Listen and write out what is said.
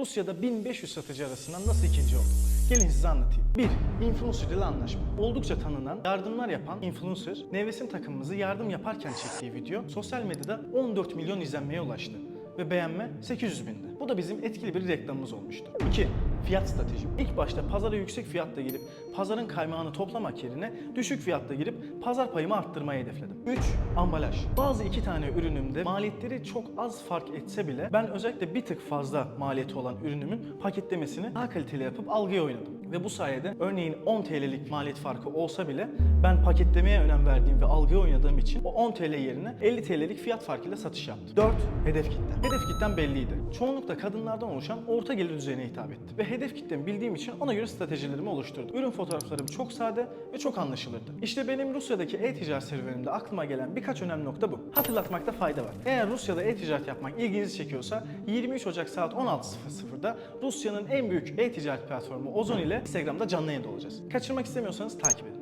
Rusya'da 1500 satıcı arasından nasıl ikinci oldum? Gelin size anlatayım. 1. Influencer ile anlaşma. Oldukça tanınan, yardımlar yapan influencer, Nevresim takımımızı yardım yaparken çektiği video sosyal medyada 14 milyon izlenmeye ulaştı ve beğenme 800 bindi. Bu da bizim etkili bir reklamımız olmuştu. 2. Fiyat stratejim. İlk başta pazara yüksek fiyatla girip pazarın kaymağını toplamak yerine düşük fiyatla girip pazar payımı arttırmayı hedefledim. 3. Ambalaj. Bazı iki tane ürünümde maliyetleri çok az fark etse bile ben özellikle bir tık fazla maliyeti olan ürünümün paketlemesini daha kaliteli yapıp algıya oynadım. Ve bu sayede örneğin 10 TL'lik maliyet farkı olsa bile ben paketlemeye önem verdiğim ve algıya oynadığım için o 10 TL yerine 50 TL'lik fiyat farkıyla satış yaptım. 4. Hedef kitle. Hedef kitlem belliydi. Çoğunlukla kadınlardan oluşan orta gelir düzeyine hitap etti. Ve hedef kitlemi bildiğim için ona göre stratejilerimi oluşturdum. Ürün fotoğraflarım çok sade ve çok anlaşılırdı. İşte benim Rusya'daki e-ticaret serüvenimde aklıma gelen birkaç önemli nokta bu. Hatırlatmakta fayda var. Eğer Rusya'da e-ticaret yapmak ilginizi çekiyorsa 23 Ocak saat 16.00'da Rusya'nın en büyük e-ticaret platformu Ozon ile Instagram'da canlı yayında olacağız. Kaçırmak istemiyorsanız takip edin.